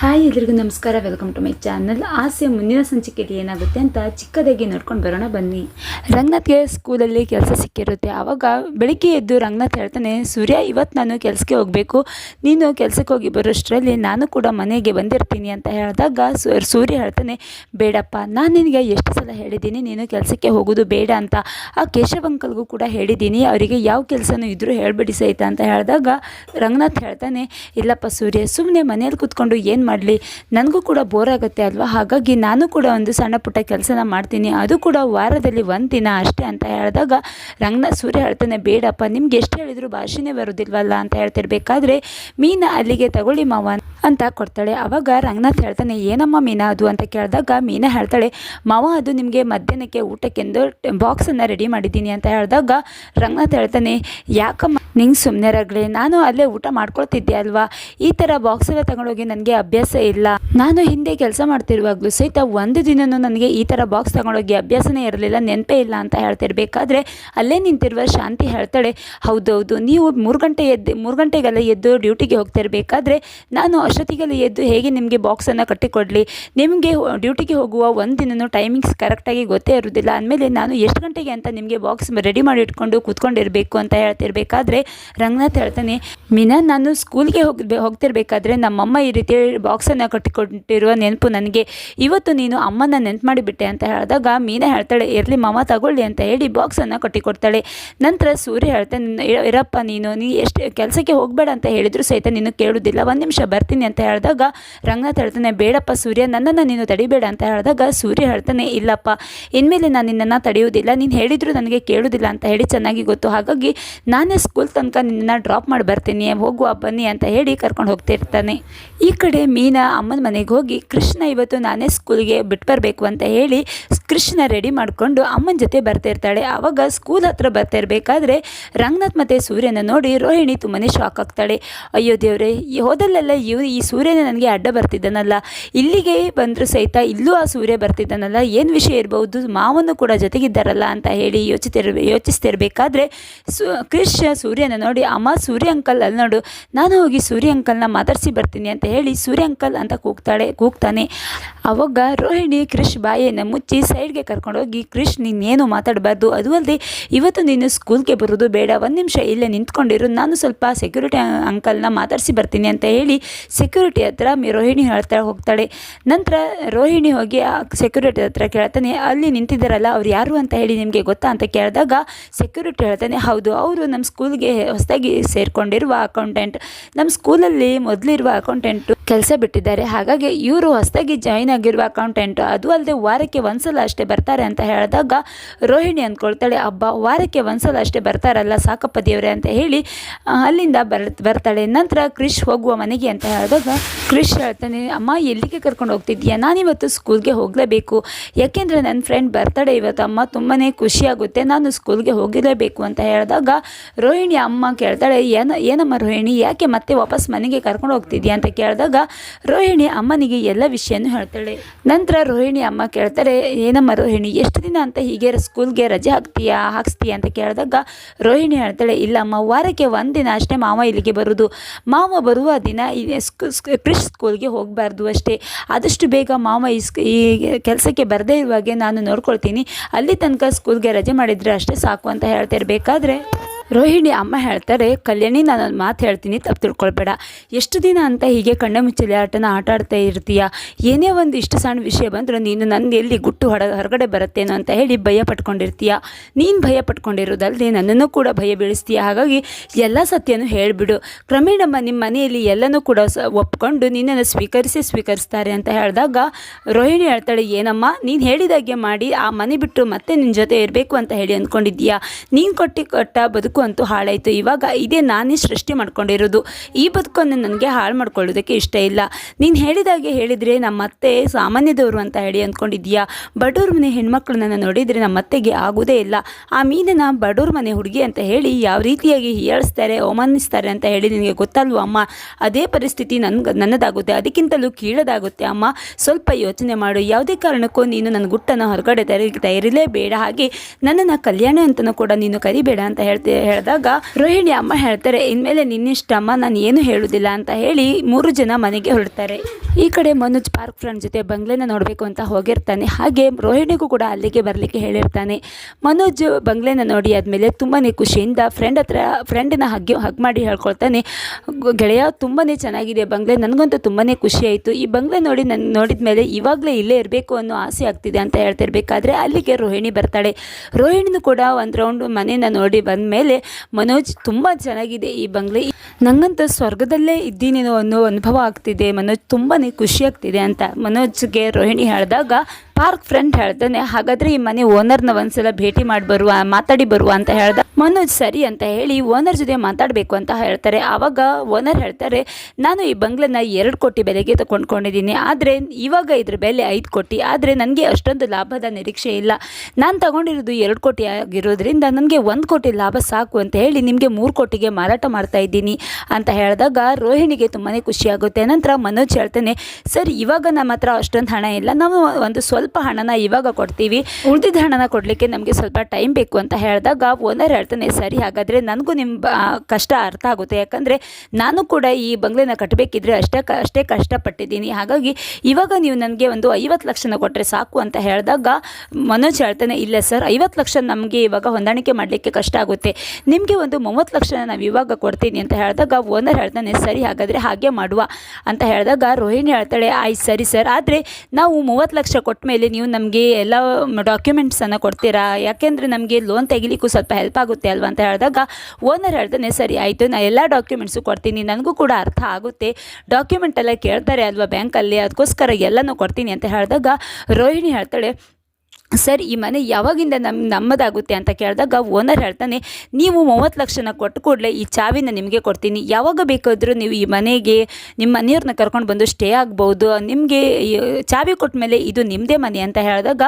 Hi ಎಲ್ರಿಗೂ ನಮಸ್ಕಾರ. Welcome to my channel ಆಸೆ ಮುಂದಿನ ಸಂಚಿಕೆಯಲ್ಲಿ ಏನಾಗುತ್ತೆ ಅಂತ ಚಿಕ್ಕದಾಗಿ ನೋಡ್ಕೊಂಡು ಬರೋಣ, ಬನ್ನಿ. ರಂಗನಾಥ್ಗೆ ಸ್ಕೂಲಲ್ಲಿ ಕೆಲಸ ಸಿಕ್ಕಿರುತ್ತೆ. ಆವಾಗ ಬೆಳಿಗ್ಗೆ ಎದ್ದು ರಂಗನಾಥ್ ಹೇಳ್ತಾನೆ, ಸೂರ್ಯ ಇವತ್ತು ನಾನು ಕೆಲಸಕ್ಕೆ ಹೋಗಬೇಕು. ನೀನು ಕೆಲಸಕ್ಕೆ ಹೋಗಿ ಬರೋಷ್ಟರಲ್ಲಿ ನಾನು ಕೂಡ ಮನೆಗೆ ಬಂದಿರ್ತೀನಿ ಅಂತ ಹೇಳಿದಾಗ ಸೂರ್ಯ ಹೇಳ್ತಾನೆ, ಬೇಡಪ್ಪ, ನಾನು ನಿನಗೆ ಎಷ್ಟು ಸಲ ಹೇಳಿದ್ದೀನಿ, ನೀನು ಕೆಲಸಕ್ಕೆ ಹೋಗೋದು ಬೇಡ ಅಂತ ಆ ಕೇಶವ ಅಂಕಲ್ಗೂ ಕೂಡ ಹೇಳಿದ್ದೀನಿ. ಅವರಿಗೆ ಯಾವ ಕೆಲಸನೂ ಇದ್ದರೂ ಹೇಳ್ಬಿಡಿ ಸಹಿತ ಅಂತ ಹೇಳಿದಾಗ ರಂಗನಾಥ್ ಹೇಳ್ತಾನೆ, ಇಲ್ಲಪ್ಪ ಸೂರ್ಯ ಸುಮ್ಮನೆ ಮನೇಲಿ ಕೂತ್ಕೊಂಡು ಏನು ಮಾಡಲಿ. ನನಗೂ ಕೂಡ ಬೋರ್ ಆಗುತ್ತೆ ಅಲ್ವಾ? ಹಾಗಾಗಿ ನಾನು ಕೂಡ ಒಂದು ಸಣ್ಣ ಪುಟ್ಟ ಕೆಲಸನ ಮಾಡ್ತೀನಿ. ಅದು ಕೂಡ ವಾರದಲ್ಲಿ ಒಂದು ದಿನ ಅಷ್ಟೇ ಅಂತ ಹೇಳಿದಾಗ ರಂಗನಾಥ್ ಸೂರ್ಯ ಹೇಳ್ತಾನೆ ಬೇಡಪ್ಪ. ನಿಮ್ಗೆ ಎಷ್ಟು ಹೇಳಿದ್ರು ಭಾಷೆನೇ ಬರೋದಿಲ್ವಲ್ಲ ಅಂತ ಹೇಳ್ತಿರ್ಬೇಕಾದ್ರೆ, ಮೀನಾ ಅಲ್ಲಿಗೆ ತಗೊಳ್ಳಿ ಮಾವ ಅಂತ ಕೊಡ್ತಾಳೆ. ಆವಾಗ ರಂಗನಾಥ್ ಹೇಳ್ತಾನೆ, ಏನಮ್ಮ ಮೀನಾ ಅದು? ಅಂತ ಕೇಳಿದಾಗ, ಮೀನಾ ಹೇಳ್ತಾಳೆ, ಮಾವ, ಅದು ನಿಮಗೆ ಮಧ್ಯಾಹ್ನಕ್ಕೆ ಊಟಕ್ಕೆಂದು ಬಾಕ್ಸನ್ನು ರೆಡಿ ಮಾಡಿದ್ದೀನಿ. ಅಂತ ಹೇಳಿದಾಗ, ರಂಗನಾಥ್ ಹೇಳ್ತಾನೆ, ಯಾಕಮ್ಮ ನಿಂಗೆ ಸುಮ್ಮನೆ ರಗಳೆ, ನಾನು ಅಲ್ಲೇ ಊಟ ಮಾಡ್ಕೊಳ್ತಿದ್ದೆ ಅಲ್ವಾ? ಈ ಥರ ಬಾಕ್ಸ್ ಎಲ್ಲ ತಗೊಂಡೋಗಿ ನನಗೆ ಅಭ್ಯಾಸ ಇಲ್ಲ. ನಾನು ಹಿಂದೆ ಕೆಲಸ ಮಾಡ್ತಿರುವಾಗಲೂ ಸಹಿತ ಒಂದು ದಿನವೂ ನನಗೆ ಈ ಥರ ಬಾಕ್ಸ್ ತಗೊಂಡೋಗಿ ಅಭ್ಯಾಸನೇ ಇರಲಿಲ್ಲ, ನೆನಪೇ ಇಲ್ಲ ಅಂತ ಹೇಳ್ತಿರ್ಬೇಕಾದ್ರೆ ಅಲ್ಲೇ ನಿಂತಿರುವ ಶಾಂತಿ ಹೇಳ್ತಾಳೆ, ಹೌದೌದು, ನೀವು ಮೂರು ಗಂಟೆ ಎದ್ದು, ಮೂರು ಗಂಟೆಗೆಲ್ಲ ಎದ್ದು ಡ್ಯೂಟಿಗೆ ಹೋಗ್ತಿರ್ಬೇಕಾದ್ರೆ ನಾನು ಅಷ್ಟೊತ್ತಿಗೆಲ್ಲ ಎದ್ದು ಹೇಗೆ ನಿಮಗೆ ಬಾಕ್ಸನ್ನು ಕಟ್ಟಿಕೊಡಲಿ? ನಿಮಗೆ ಡ್ಯೂಟಿಗೆ ಹೋಗುವ ಒಂದು ದಿನನೂ ಟೈಮಿಂಗ್ಸ್ ಕರೆಕ್ಟಾಗಿ ಗೊತ್ತೇ ಇರೋದಿಲ್ಲ. ಅಂದಮೇಲೆ ನಾನು ಎಷ್ಟು ಗಂಟೆಗೆ ಅಂತ ನಿಮಗೆ ಬಾಕ್ಸ್ ರೆಡಿ ಮಾಡಿ ಇಟ್ಕೊಂಡು ಕೂತ್ಕೊಂಡಿರಬೇಕು ಅಂತ ಹೇಳ್ತಿರ್ಬೇಕಾದ್ರೆ ರಂಗನಾಥ್ ಹೇಳ್ತಾನೆ, ಮೀನಾ, ನಾನು ಸ್ಕೂಲ್ಗೆ ಹೋಗಿ ಹೋಗ್ತಿರ್ಬೇಕಾದ್ರೆ ನಮ್ಮಮ್ಮ ಈ ರೀತಿ ಬಾಕ್ಸನ್ನು ಕಟ್ಟಿಕೊಟ್ಟಿರುವ ನೆನಪು ನನಗೆ. ಇವತ್ತು ನೀನು ಅಮ್ಮನ ನೆನಪು ಮಾಡಿಬಿಟ್ಟೆ ಅಂತ ಹೇಳಿದಾಗ ಮೀನಾ ಹೇಳ್ತಾಳೆ, ಇರಲಿ ಮಾಮ, ತಗೊಳ್ಳಿ ಅಂತ ಹೇಳಿ ಬಾಕ್ಸನ್ನು ಕಟ್ಟಿಕೊಡ್ತಾಳೆ. ನಂತರ ಸೂರ್ಯ ಹೇಳ್ತಾನೆ ಇರಪ್ಪ, ನೀನು, ನೀ ಎಷ್ಟು ಕೆಲಸಕ್ಕೆ ಹೋಗಬೇಡ ಅಂತ ಹೇಳಿದ್ರು ಸಹಿತ ನೀನು ಕೇಳೋದಿಲ್ಲ. ಒಂದು ನಿಮಿಷ ಬರ್ತೀನಿ ಅಂತ ಹೇಳಿದಾಗ ರಂಗನಾಥ್ ಹೇಳ್ತಾನೆ, ಬೇಡಪ್ಪ ಸೂರ್ಯ, ನನ್ನನ್ನು ನೀನು ತಡಿಬೇಡ ಅಂತ ಹೇಳಿದಾಗ ಸೂರ್ಯ ಹೇಳ್ತಾನೆ, ಇಲ್ಲಪ್ಪ, ಇನ್ಮೇಲೆ ನಾನು ನಿನ್ನನ್ನು ತಡೆಯುವುದಿಲ್ಲ. ನೀನು ಹೇಳಿದ್ರು ನನಗೆ ಕೇಳೋದಿಲ್ಲ ಅಂತ ಹೇಳಿ ಚೆನ್ನಾಗಿ ಗೊತ್ತು. ಹಾಗಾಗಿ ನಾನೇ ಸ್ಕೂಲ್ ತನಕ ನಿನ್ನ ಡ್ರಾಪ್ ಮಾಡಿ ಬರ್ತೀನಿ, ಹೋಗುವ, ಬನ್ನಿ ಅಂತ ಹೇಳಿ ಕರ್ಕೊಂಡು ಹೋಗ್ತಿರ್ತಾನೆ ಈ ಕಡೆ ಮೀನಾ ಅಮ್ಮನ ಮನೆಗೆ ಹೋಗಿ, ಕೃಷ್ಣ, ಇವತ್ತು ನಾನೇ ಸ್ಕೂಲ್ಗೆ ಬಿಟ್ಟು ಬರಬೇಕು ಅಂತ ಹೇಳಿ ಕೃಷ್ಣ ರೆಡಿ ಮಾಡಿಕೊಂಡು ಅಮ್ಮನ ಜೊತೆ ಬರ್ತಿರ್ತಾಳೆ ಆವಾಗ ಸ್ಕೂಲ್ ಹತ್ರ ಬರ್ತಿರ್ಬೇಕಾದ್ರೆ ರಂಗನಾಥ್ ಮತ್ತು ಸೂರ್ಯನ ನೋಡಿ ರೋಹಿಣಿ ತುಂಬನೇ ಶಾಕ್ ಆಗ್ತಾಳೆ. ಅಯ್ಯೋ ದೇವ್ರೆ ಹೋದಲ್ಲೆಲ್ಲ ಇವ್, ಈ ಸೂರ್ಯನ ನನಗೆ ಅಡ್ಡ ಬರ್ತಿದ್ದಾನಲ್ಲ. ಇಲ್ಲಿಗೆ ಬಂದರೂ ಸಹಿತ ಇಲ್ಲೂ ಆ ಸೂರ್ಯ ಬರ್ತಿದ್ದಾನಲ್ಲ. ಏನು ವಿಷಯ ಇರಬಹುದು? ಮಾವನು ಕೂಡ ಜೊತೆಗಿದ್ದಾರಲ್ಲ ಅಂತ ಹೇಳಿ ಯೋಚಿತಿರ್, ಯೋಚಿಸ್ತಿರ್ಬೇಕಾದ್ರೆ ಸು ಕ್ರಿಶ್ ಸೂರ್ಯನ ನೋಡಿ, ಅಮ್ಮ, ಸೂರ್ಯ ಅಂಕಲ್ ಅಲ್ಲಿ ನೋಡು, ನಾನು ಹೋಗಿ ಸೂರ್ಯ ಅಂಕಲ್ನ ಮಾತಾಡಿಸಿ ಬರ್ತೀನಿ ಅಂತ ಹೇಳಿ ಸೂರ್ಯ ಅಂಕಲ್ ಅಂತ ಕೂಗ್ತಾಳೆ, ಕೂಗ್ತಾನೆ. ಅವಾಗ ರೋಹಿಣಿ ಕ್ರಿಶ್ ಬಾಯನ್ನು ಮುಚ್ಚಿ ಸೈಡ್ಗೆ ಕರ್ಕೊಂಡೋಗಿ ಕ್ರಿಶ್ ನೀನೇನು ಮಾತಾಡಬಾರ್ದು? ಅದು ಅಲ್ಲದೆ ಇವತ್ತು ನೀನು ಸ್ಕೂಲ್ಗೆ ಬರೋದು ಬೇಡ, ಒಂದು ನಿಮಿಷ ಇಲ್ಲೇ ನಿಂತ್ಕೊಂಡಿರು, ನಾನು ಸ್ವಲ್ಪ ಸೆಕ್ಯೂರಿಟಿ ಅಂಕಲ್ನ ಮಾತಾಡಿಸಿ ಬರ್ತೀನಿ ಅಂತ ಹೇಳಿ ಸೆಕ್ಯೂರಿಟಿ ಹತ್ರ ರೋಹಿಣಿ ಹೇಳ್ತಾ ಹೋಗ್ತಾಳೆ. ನಂತರ ರೋಹಿಣಿ ಹೋಗಿ ಸೆಕ್ಯೂರಿಟಿ ಹತ್ರ ಕೇಳ್ತಾನೆ, ಅಲ್ಲಿ ನಿಂತಿದ್ದಾರಲ್ಲ, ಅವ್ರು ಯಾರು? ಅಂತ ಹೇಳಿ ನಿಮಗೆ ಗೊತ್ತಾ ಅಂತ ಕೇಳಿದಾಗ ಸೆಕ್ಯೂರಿಟಿ ಹೇಳ್ತಾನೆ, ಹೌದು, ಅವರು ನಮ್ಮ ಸ್ಕೂಲ್ಗೆ ಹೊಸದಾಗಿ ಸೇರಿಕೊಂಡಿರುವ ಅಕೌಂಟೆಂಟ್ ನಮ್ಮ ಸ್ಕೂಲಲ್ಲಿ ಮೊದಲಿರುವ ಅಕೌಂಟೆಂಟು ಕೆಲಸ ಬಿಟ್ಟಿದ್ದಾರೆ. ಹಾಗಾಗಿ ಇವರು ಹೊಸದಾಗಿ ಜಾಯಿನ್ ಆಗಿರುವ ಅಕೌಂಟೆಂಟು ಅದು ಅಲ್ಲದೆ ವಾರಕ್ಕೆ ಒಂದ್ಸಲ ಅಷ್ಟೇ ಬರ್ತಾರೆ ಅಂತ ಹೇಳಿದಾಗ ರೋಹಿಣಿ ಅಂದ್ಕೊಳ್ತಾಳೆ ಹಬ್ಬ ವಾರಕ್ಕೆ ಒಂದ್ಸಲ ಅಷ್ಟೇ ಬರ್ತಾರಲ್ಲ ಸಾಕಪ್ಪ ದೇವ್ರೆ ಅಂತ ಹೇಳಿ ಅಲ್ಲಿಂದ ಬರ್, ಬರ್ತಾಳೆ. ನಂತರ ಕ್ರಿಶ್ ಹೋಗುವ ಮನೆಗೆ ಅಂತ ಹೇಳಿದಾಗ ಕ್ರಿಶ್ ಹೇಳ್ತಾನೆ, ಅಮ್ಮ, ಎಲ್ಲಿಗೆ ಕರ್ಕೊಂಡು ಹೋಗ್ತಿದ್ಯಾ? ನಾನಿವತ್ತು ಸ್ಕೂಲ್ಗೆ ಹೋಗಲೇಬೇಕು. ಯಾಕೆಂದರೆ ನನ್ನ ಫ್ರೆಂಡ್ ಬರ್ತಡೇ ಇವತ್ತು, ಅಮ್ಮ ತುಂಬಾ ಖುಷಿಯಾಗುತ್ತೆ, ನಾನು ಸ್ಕೂಲ್ಗೆ ಹೋಗಿರಲೇಬೇಕು ಅಂತ ಹೇಳಿದಾಗ ರೋಹಿಣಿ ಅಮ್ಮ ಕೇಳ್ತಾಳೆ, ಏನ, ಏನಮ್ಮ ರೋಹಿಣಿ, ಯಾಕೆ ಮತ್ತೆ ವಾಪಸ್ ಮನೆಗೆ ಕರ್ಕೊಂಡು ಹೋಗ್ತಿದ್ಯಾ? ಅಂತ ಕೇಳಿದಾಗ ರೋಹಿಣಿ ಅಮ್ಮನಿಗೆ ಎಲ್ಲ ವಿಷಯನೂ ಹೇಳ್ತಾಳೆ. ನಂತರ ರೋಹಿಣಿ ಅಮ್ಮ ಕೇಳ್ತಾರೆ, ಏನಮ್ಮ ರೋಹಿಣಿ, ಎಷ್ಟು ದಿನ ಅಂತ ಹೀಗೆ ಸ್ಕೂಲ್ಗೆ ರಜೆ ಹಾಕ್ತೀಯಾ, ಹಾಕ್ಸ್ತೀಯಾ ಅಂತ ಕೇಳಿದಾಗ ರೋಹಿಣಿ ಹೇಳ್ತಾಳೆ, ಇಲ್ಲಮ್ಮ, ವಾರಕ್ಕೆ ಒಂದು ದಿನ ಅಷ್ಟೇ ಮಾವ ಇಲ್ಲಿಗೆ ಬರೋದು. ಮಾವ ಬರುವ ದಿನ ಕ್ರಿಶ್ ಸ್ಕೂಲ್ಗೆ ಹೋಗಬಾರ್ದು ಅಷ್ಟೇ. ಆದಷ್ಟು ಬೇಗ ಮಾವ ಈ ಸ್ಕ್- ಕೆಲಸಕ್ಕೆ ಬರದೇ ಇರುವಾಗೆ ನಾನು ನೋಡ್ಕೊಳ್ತೀನಿ. ಅಲ್ಲಿ ತನಕ ಸ್ಕೂಲ್ಗೆ ರಜೆ ಮಾಡಿದರೆ ಅಷ್ಟೇ ಸಾಕು ಅಂತ ಹೇಳ್ತಿರ್ಬೇಕಾದ್ರೆ ರೋಹಿಣಿ ಅಮ್ಮ ಹೇಳ್ತಾರೆ, ಕಲ್ಯಾಣಿ, ನಾನು ಮಾತು ಹೇಳ್ತೀನಿ, ತಪ್ಪು ತಿಳ್ಕೊಳ್ಬೇಡ. ಎಷ್ಟು ದಿನ ಅಂತ ಹೀಗೆ ಕಣ್ಣ ಮುಚ್ಚಲಿ ಆಟನ ಆಟ ಆಡ್ತಾ ಇರ್ತೀಯ? ಏನೇ ಒಂದು ಇಷ್ಟು ಸಣ್ಣ ವಿಷಯ ಬಂದರೂ ನೀನು ನನ್ನ ಎಲ್ಲಿ ಗುಟ್ಟು ಹೊರ ಹೊರಗಡೆ ಬರುತ್ತೇನೋ ಅಂತ ಹೇಳಿ ಭಯ ಪಟ್ಕೊಂಡಿರ್ತೀಯ? ನೀನು ಭಯ ಪಟ್ಕೊಂಡಿರೋದಲ್ಲದೆ ನನ್ನನ್ನು ಕೂಡ ಭಯ ಬೀಳಿಸ್ತೀಯ? ಹಾಗಾಗಿ ಎಲ್ಲ ಸತ್ಯನೂ ಹೇಳಿಬಿಡು. ಕ್ರಮೇಣಮ್ಮ ನಿಮ್ಮ ಮನೆಯಲ್ಲಿ ಎಲ್ಲನೂ ಕೂಡ ಸ ಒಪ್ಕೊಂಡು ನಿನ್ನನ್ನು ಸ್ವೀಕರಿಸಿ ಸ್ವೀಕರಿಸ್ತಾರೆ ಅಂತ ಹೇಳಿದಾಗ ರೋಹಿಣಿ ಹೇಳ್ತಾಳೆ, ಏನಮ್ಮ, ನೀನು ಹೇಳಿದಾಗೆ ಮಾಡಿ, ಆ ಮನೆ ಬಿಟ್ಟು ಮತ್ತೆ ನಿನ್ನ ಜೊತೆ ಇರಬೇಕು ಅಂತ ಹೇಳಿ ಅಂದ್ಕೊಂಡಿದ್ದೀಯಾ? ನೀನು ಕೊಟ್ಟಿ ಕೊಟ್ಟ ಬದುಕು ಅಂತೂ ಹಾಳಾಯಿತು. ಇವಾಗ ಇದೇ ನಾನೇ ಸೃಷ್ಟಿ ಮಾಡ್ಕೊಂಡಿರೋದು. ಈ ಬದುಕನ್ನು ನನಗೆ ಹಾಳು ಮಾಡ್ಕೊಳ್ಳೋದಕ್ಕೆ ಇಷ್ಟ ಇಲ್ಲ. ನೀನು ಹೇಳಿದಾಗೆ ಹೇಳಿದರೆ ನಮ್ಮ ಅತ್ತೆ ಸಾಮಾನ್ಯದವರು ಅಂತ ಹೇಳಿ ಅಂದ್ಕೊಂಡಿದ್ದೀಯಾ? ಬಡವ್ರ ಮನೆ ಹೆಣ್ಮಕ್ಳನ್ನ ನೋಡಿದರೆ ನಮ್ಮ ಅತ್ತೆಗೆ ಆಗೋದೇ ಇಲ್ಲ. ಆ ಮೀನನ್ನ ಬಡವ್ರ ಮನೆ ಹುಡುಗಿ ಅಂತ ಹೇಳಿ ಯಾವ ರೀತಿಯಾಗಿ ಹೀಯಾಳಿಸ್ತಾರೆ, ಅವಮಾನಿಸ್ತಾರೆ ಅಂತ ಹೇಳಿ ನಿನಗೆ ಗೊತ್ತಲ್ವ ಅಮ್ಮ? ಅದೇ ಪರಿಸ್ಥಿತಿ ನನ್ಗೆ, ನನ್ನದಾಗುತ್ತೆ. ಅದಕ್ಕಿಂತಲೂ ಕೀಳದಾಗುತ್ತೆ ಅಮ್ಮ. ಸ್ವಲ್ಪ ಯೋಚನೆ ಮಾಡು. ಯಾವುದೇ ಕಾರಣಕ್ಕೂ ನೀನು ನನ್ನ ಗುಟ್ಟನ್ನು ಹೊರಗಡೆ ತೆರೆ ತೆರಲೇಬೇಡ ಹಾಗೆ ನನ್ನನ್ನು ಕಲ್ಯಾಣ ಅಂತಲೂ ಕೂಡ ನೀನು ಕರಿಬೇಡ ಅಂತ ಹೇಳ್ತೆ ಹೇಳಿದಾಗ, ರೋಹಿಣಿ ಅಮ್ಮ ಹೇಳ್ತಾರೆ, ಇನ್ಮೇಲೆ ನಿನ್ನಿಷ್ಟಮ್ಮ ನಾನು ಏನು ಹೇಳುವುದಿಲ್ಲ ಅಂತ ಹೇಳಿ ಮೂರು ಜನ ಮನೆಗೆ ಹೊರಡ್ತಾರೆ. ಈ ಕಡೆ ಮನೋಜ್ ಪಾರ್ಕ್ ಫ್ರೆಂಡ್ ಜೊತೆ ಬಂಗ್ಲೆನ ನೋಡಬೇಕು ಅಂತ ಹೋಗಿರ್ತಾನೆ. ಹಾಗೆ ರೋಹಿಣಿಗೂ ಕೂಡ ಅಲ್ಲಿಗೆ ಬರಲಿಕ್ಕೆ ಹೇಳಿರ್ತಾನೆ. ಮನೋಜ್ ಬಂಗ್ಲೆನ ನೋಡಿ ಆದಮೇಲೆ ತುಂಬಾ ಖುಷಿಯಿಂದ ಫ್ರೆಂಡ್ ಹತ್ರ ಫ್ರೆಂಡಿನ ಹಗ್ಗೆ ಹಗ್ ಮಾಡಿ ಹೇಳ್ಕೊಳ್ತಾನೆ, ಗೆಳೆಯ ತುಂಬಾ ಚೆನ್ನಾಗಿದೆ ಬಂಗ್ಲೆ, ನನಗಂತೂ ತುಂಬಾ ಖುಷಿ ಆಯಿತು. ಈ ಬಂಗ್ಲೆ ನೋಡಿ ನನ್ನ ನೋಡಿದ ಮೇಲೆ ಇವಾಗಲೇ ಇಲ್ಲೇ ಇರಬೇಕು ಅನ್ನೋ ಆಸೆ ಆಗ್ತಿದೆ ಅಂತ ಹೇಳ್ತಿರ್ಬೇಕಾದ್ರೆ ಅಲ್ಲಿಗೆ ರೋಹಿಣಿ ಬರ್ತಾಳೆ. ರೋಹಿಣಿನೂ ಕೂಡ ಒಂದು ರೌಂಡ್ ಮನೇನ ನೋಡಿ ಬಂದ ಮೇಲೆ ಮನೋಜ್ ತುಂಬ ಚೆನ್ನಾಗಿದೆ ಈ ಬಂಗ್ಲೆ. ನಂಗಂತ ಸ್ವರ್ಗದಲ್ಲೇ ಇದ್ದೀನೇನೋ ಅನ್ನೋ ಅನುಭವ ಆಗ್ತಿದೆ. ಮನೋಜ್ ತುಂಬಾ ಖುಷಿ ಆಗ್ತಿದೆ ಅಂತ ಮನೋಜ್ಗೆ ರೋಹಿಣಿ ಹೇಳಿದಾಗ ಪಾರ್ಕ್ ಫ್ರೆಂಡ್ ಹೇಳ್ತಾನೆ, ಹಾಗಾದ್ರೆ ಈ ಮನೆ ಓನರ್ನ ಒಂದ್ಸಲ ಭೇಟಿ ಮಾಡಿ ಬರುವ, ಮಾತಾಡಿ ಬರುವ ಅಂತ ಹೇಳ್ದ. ಮನೋಜ್ ಸರಿ ಅಂತ ಹೇಳಿ ಓನರ್ ಜೊತೆ ಮಾತಾಡಬೇಕು ಅಂತ ಹೇಳ್ತಾರೆ. ಆವಾಗ ಓನರ್ ಹೇಳ್ತಾರೆ, ನಾನು ಈ ಬಂಗ್ಲನ್ನ ಎರಡು ಕೋಟಿ ಬೆಲೆಗೆ ತಗೊಂಡ್ಕೊಂಡಿದ್ದೀನಿ. ಆದರೆ ಇವಾಗ ಇದ್ರ ಬೆಲೆ ಐದು ಕೋಟಿ. ಆದರೆ ನನಗೆ ಅಷ್ಟೊಂದು ಲಾಭದ ನಿರೀಕ್ಷೆ ಇಲ್ಲ. ನಾನು ತಗೊಂಡಿರೋದು ಎರಡು ಕೋಟಿ ಆಗಿರೋದ್ರಿಂದ ನನಗೆ ಒಂದು ಕೋಟಿ ಲಾಭ ಸಾಕು ಅಂತ ಹೇಳಿ ನಿಮಗೆ ಮೂರು ಕೋಟಿಗೆ ಮಾರಾಟ ಮಾಡ್ತಾ ಇದ್ದೀನಿ ಅಂತ ಹೇಳಿದಾಗ ರೋಹಿಣಿಗೆ ತುಂಬಾ ಖುಷಿ ಆಗುತ್ತೆ. ನಂತರ ಮನೋಜ್ ಹೇಳ್ತಾನೆ, ಸರ್, ಇವಾಗ ನಮ್ಮ ಹತ್ರ ಅಷ್ಟೊಂದು ಹಣ ಇಲ್ಲ. ನಾವು ಒಂದು ಸ್ವಲ್ಪ ಹಣನ ಇವಾಗ ಕೊಡ್ತೀವಿ. ಉಳಿದಿದ್ದ ಹಣನ ಕೊಡಲಿಕ್ಕೆ ನಮಗೆ ಸ್ವಲ್ಪ ಟೈಮ್ ಬೇಕು ಅಂತ ಹೇಳಿದಾಗ ಓನರ್ ಹೇಳ್ತಾನೆ, ಸರಿ, ಹಾಗಾದರೆ ನನಗೂ ನಿಮ್ಮ ಕಷ್ಟ ಅರ್ಥ ಆಗುತ್ತೆ. ಯಾಕಂದರೆ ನಾನು ಕೂಡ ಈ ಬಂಗ್ಲೆನ ಕಟ್ಟಬೇಕಿದ್ರೆ ಅಷ್ಟೇ ಅಷ್ಟೇ ಕಷ್ಟಪಟ್ಟಿದ್ದೀನಿ. ಹಾಗಾಗಿ ಇವಾಗ ನೀವು ನನಗೆ ಒಂದು ಐವತ್ತು ಲಕ್ಷನ ಕೊಟ್ಟರೆ ಸಾಕು ಅಂತ ಹೇಳಿದಾಗ ಮನೋಜ್ ಹೇಳ್ತಾನೆ, ಇಲ್ಲ ಸರ್, ಐವತ್ತು ಲಕ್ಷ ನಮಗೆ ಇವಾಗ ಹೊಂದಾಣಿಕೆ ಮಾಡಲಿಕ್ಕೆ ಕಷ್ಟ ಆಗುತ್ತೆ. ನಿಮಗೆ ಒಂದು ಮೂವತ್ತು ಲಕ್ಷನ ನಾವು ಇವಾಗ ಕೊಡ್ತೀನಿ ಅಂತ ಹೇಳಿದಾಗ ಓನರ್ ಹೇಳ್ತಾನೆ, ಸರಿ, ಹಾಗಾದರೆ ಹಾಗೆ ಮಾಡುವ ಅಂತ ಹೇಳಿದಾಗ ರೋಹಿಣಿ ಹೇಳ್ತಾಳೆ, ಆಯ್ತು, ಸರಿ, ಸರ್. ಆದರೆ ನಾವು ಮೂವತ್ತು ಲಕ್ಷ ಕೊಟ್ಟ ನೀವು ನಮಗೆ ಎಲ್ಲ ಡಾಕ್ಯುಮೆಂಟ್ಸನ್ನು ಕೊಡ್ತೀರಾ? ಯಾಕೆಂದರೆ ನಮಗೆ ಲೋನ್ ತೆಗಿಲಿಕ್ಕೂ ಸ್ವಲ್ಪ ಹೆಲ್ಪ್ ಆಗುತ್ತೆ ಅಲ್ವಾ ಅಂತ ಹೇಳಿದಾಗ ಓನರ್ ಹೇಳ್ತಾನೆ ಸರಿ, ಆಯಿತು ನಾನು ಎಲ್ಲ ಡಾಕ್ಯುಮೆಂಟ್ಸು ಕೊಡ್ತೀನಿ, ನನಗೂ ಕೂಡ ಅರ್ಥ ಆಗುತ್ತೆ. ಡಾಕ್ಯುಮೆಂಟ್ ಎಲ್ಲ ಕೇಳ್ತಾರೆ ಅಲ್ವಾ ಬ್ಯಾಂಕಲ್ಲಿ ಅದಕ್ಕೋಸ್ಕರ ಎಲ್ಲನೂ ಕೊಡ್ತೀನಿ ಅಂತ ಹೇಳಿದಾಗ ರೋಹಿಣಿ ಹೇಳ್ತಾಳೆ ಸರ್, ಈ ಮನೆ ಯಾವಾಗಿಂದ ನಮ್ಮ ನಮ್ಮದಾಗುತ್ತೆ ಅಂತ ಕೇಳಿದಾಗ ಓನರ್ ಹೇಳ್ತಾನೆ, ನೀವು ಮೂವತ್ತು ಲಕ್ಷನ ಕೊಟ್ಟು ಕೂಡಲೇ ಈ ಚಾವಿನ ನಿಮಗೆ ಕೊಡ್ತೀನಿ. ಯಾವಾಗ ಬೇಕಾದರೂ ನೀವು ಈ ಮನೆಗೆ ನಿಮ್ಮ ಮನೆಯವ್ರನ್ನ ಕರ್ಕೊಂಡು ಬಂದು ಸ್ಟೇ ಆಗ್ಬೋದು. ನಿಮಗೆ ಚಾವಿ ಕೊಟ್ಟ ಮೇಲೆ ಇದು ನಿಮ್ಮದೇ ಮನೆ ಅಂತ ಹೇಳಿದಾಗ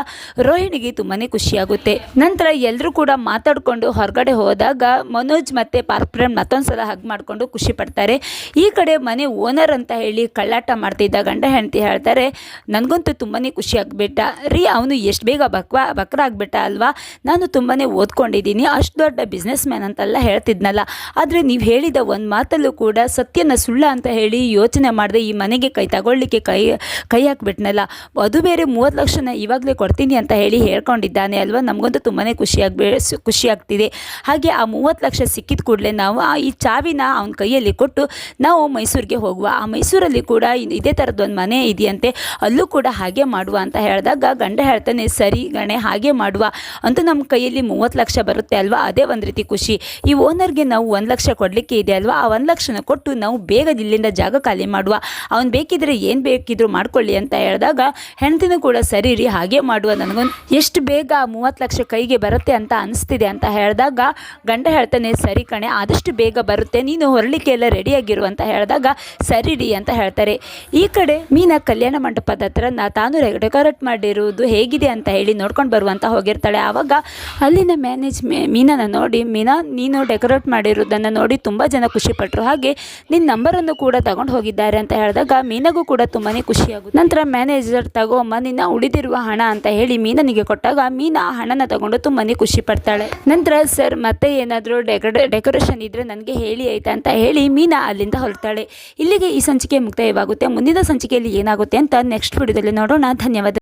ರೋಹಿಣಿಗೆ ತುಂಬಾ ಖುಷಿಯಾಗುತ್ತೆ. ನಂತರ ಎಲ್ಲರೂ ಕೂಡ ಮಾತಾಡಿಕೊಂಡು ಹೊರಗಡೆ ಹೋದಾಗ ಮನೋಜ್ ಮತ್ತು ಪಾರ್ಕ್ ಫ್ರೆಂಡ್ ಮತ್ತೊಂದು ಸಲ ಹಗ್ ಮಾಡಿಕೊಂಡು ಖುಷಿ ಪಡ್ತಾರೆ. ಈ ಕಡೆ ಮನೆ ಓನರ್ ಅಂತ ಹೇಳಿ ಕಳ್ಳಾಟ ಮಾಡ್ತಿದ್ದ ಗಂಡ ಹೆಂಡತಿ ಹೇಳ್ತಾರೆ ನನಗಂತೂ ತುಂಬಾ ಖುಷಿ ರೀ, ಅವನು ಎಷ್ಟು ಬೇಗ ಬಕ್ವಾ ಬಕ್ರ ಆಗ್ಬಿಟ್ಟ ಅಲ್ವಾ? ನಾನು ತುಂಬಾ ಓದ್ಕೊಂಡಿದ್ದೀನಿ. ಅಷ್ಟು ದೊಡ್ಡ ಬಿಸ್ನೆಸ್ ಮ್ಯಾನ್ ಅಂತೆಲ್ಲ ಹೇಳ್ತಿದ್ನಲ್ಲ. ಆದರೆ ನೀವು ಹೇಳಿದ ಒಂದು ಮಾತಲ್ಲೂ ಕೂಡ ಸತ್ಯನ ಸುಳ್ಳ ಅಂತ ಹೇಳಿ ಯೋಚನೆ ಮಾಡಿದೆ ಈ ಮನೆಗೆ ಕೈ ತಗೊಳ್ಳಿಕ್ಕೆ ಕೈ ಕೈ ಹಾಕ್ಬಿಟ್ನಲ್ಲ. ಅದು ಬೇರೆ ಮೂವತ್ತು ಲಕ್ಷನ ಇವಾಗಲೇ ಕೊಡ್ತೀನಿ ಅಂತ ಹೇಳಿ ಹೇಳ್ಕೊಂಡಿದ್ದಾನೆ ಅಲ್ವಾ? ನಮಗಂತೂ ತುಂಬಾ ಖುಷಿ ಖುಷಿಯಾಗ್ತಿದೆ ಹಾಗೆ ಆ ಮೂವತ್ತು ಲಕ್ಷ ಸಿಕ್ಕಿದ ಕೂಡಲೇ ನಾವು ಈ ಚಾವಿನ ಅವನ ಕೈಯಲ್ಲಿ ಕೊಟ್ಟು ನಾವು ಮೈಸೂರಿಗೆ ಹೋಗುವ. ಆ ಮೈಸೂರಲ್ಲಿ ಕೂಡ ಇದೇ ಥರದ್ದು ಒಂದು ಮನೆ ಇದೆಯಂತೆ. ಅಲ್ಲೂ ಕೂಡ ಹಾಗೆ ಮಾಡುವ ಅಂತ ಹೇಳಿದಾಗ ಗಂಡ ಹೇಳ್ತಾನೆ, ಸರಿ ಗಣೆ ಹಾಗೆ ಮಾಡುವ ಅಂತೂ ನಮ್ಮ ಕೈಯಲ್ಲಿ ಮೂವತ್ತು ಲಕ್ಷ ಬರುತ್ತೆ ಅಲ್ವಾ? ಅದೇ ಒಂದು ರೀತಿ ಖುಷಿ. ಈ ಓನರ್ಗೆ ನಾವು ಒಂದು ಲಕ್ಷ ಕೊಡಲಿಕ್ಕೆ ಇದೆ ಅಲ್ವಾ? ಆ ಒಂದು ಲಕ್ಷನ ಕೊಟ್ಟು ನಾವು ಬೇಗ ಇಲ್ಲಿಂದ ಜಾಗ ಖಾಲಿ ಮಾಡುವ. ಅವ್ನು ಬೇಕಿದ್ರೆ ಏನು ಬೇಕಿದ್ರು ಮಾಡ್ಕೊಳ್ಳಿ ಅಂತ ಹೇಳಿದಾಗ ಹೆಂಡತಿನ ಕೂಡ ಸರಿ ರೀ, ಹಾಗೆ ಮಾಡುವ. ನನಗೊಂದು ಎಷ್ಟು ಬೇಗ ಮೂವತ್ತು ಲಕ್ಷ ಕೈಗೆ ಬರುತ್ತೆ ಅಂತ ಅನಿಸ್ತಿದೆ ಅಂತ ಹೇಳಿದಾಗ ಗಂಡ ಹೇಳ್ತಾನೆ, ಸರಿ ಕಣೆ, ಆದಷ್ಟು ಬೇಗ ಬರುತ್ತೆ. ನೀನು ಹೊರಲಿಕ್ಕೆ ಎಲ್ಲ ರೆಡಿಯಾಗಿರು ಅಂತ ಹೇಳಿದಾಗ, ಸರಿ ರೀ ಅಂತ ಹೇಳ್ತಾರೆ. ಈ ಕಡೆ ಮೀನಾ ಕಲ್ಯಾಣ ಮಂಟಪದ ಹತ್ರ ನಾ ತಾನು ಡೆಕೋರೇಟ್ ಮಾಡಿರುವುದು ಹೇಗಿದೆ ಅಂತ ಹೇಳಿ ನೋಡ್ಕೊಂಡು ಬರುವಂತ ಹೋಗಿರ್ತಾಳೆ. ಆವಾಗ ಅಲ್ಲಿನ ಮ್ಯಾನೇಜ್ ಮೀನನ ನೋಡಿ, ಮೀನಾ, ನೀನು ಡೆಕೋರೇಟ್ ಮಾಡಿರೋದನ್ನು ನೋಡಿ ತುಂಬ ಜನ ಖುಷಿಪಟ್ಟರು ಹಾಗೆ ನಿನ್ನ ನಂಬರನ್ನು ಕೂಡ ತಗೊಂಡು ಹೋಗಿದ್ದಾರೆ, ಅಂತ ಹೇಳಿದಾಗ ಮೀನಗೂ ಕೂಡ ತುಂಬಾ ಖುಷಿಯಾಗುತ್ತೆ. ನಂತರ ಮ್ಯಾನೇಜರ್ ತಗೋಮ್ಮ ನಿನ್ನ ಉಳಿದಿರುವ ಹಣ, ಅಂತ ಹೇಳಿ ಮೀನನಿಗೆ ಕೊಟ್ಟಾಗ ಮೀನಾ ಆ ಹಣನ ತಗೊಂಡು ತುಂಬಾ ಖುಷಿ ಪಡ್ತಾಳೆ ನಂತರ, ಸರ್, ಮತ್ತೆ ಏನಾದರೂ ಡೆಕೋರೇ ಡೆಕೋರೇಷನ್ ಇದ್ದರೆ ನನಗೆ ಹೇಳಿ ಆಯ್ತಾ? ಅಂತ ಹೇಳಿ ಮೀನಾ ಅಲ್ಲಿಂದ ಹೊರತಾಳೆ ಇಲ್ಲಿಗೆ ಈ ಸಂಚಿಕೆ ಮುಕ್ತಾಯವಾಗುತ್ತೆ. ಮುಂದಿನ ಸಂಚಿಕೆಯಲ್ಲಿ ಏನಾಗುತ್ತೆ ಅಂತ ನೆಕ್ಸ್ಟ್ ವಿಡಿಯೋದಲ್ಲಿ ನೋಡೋಣ. ಧನ್ಯವಾದ.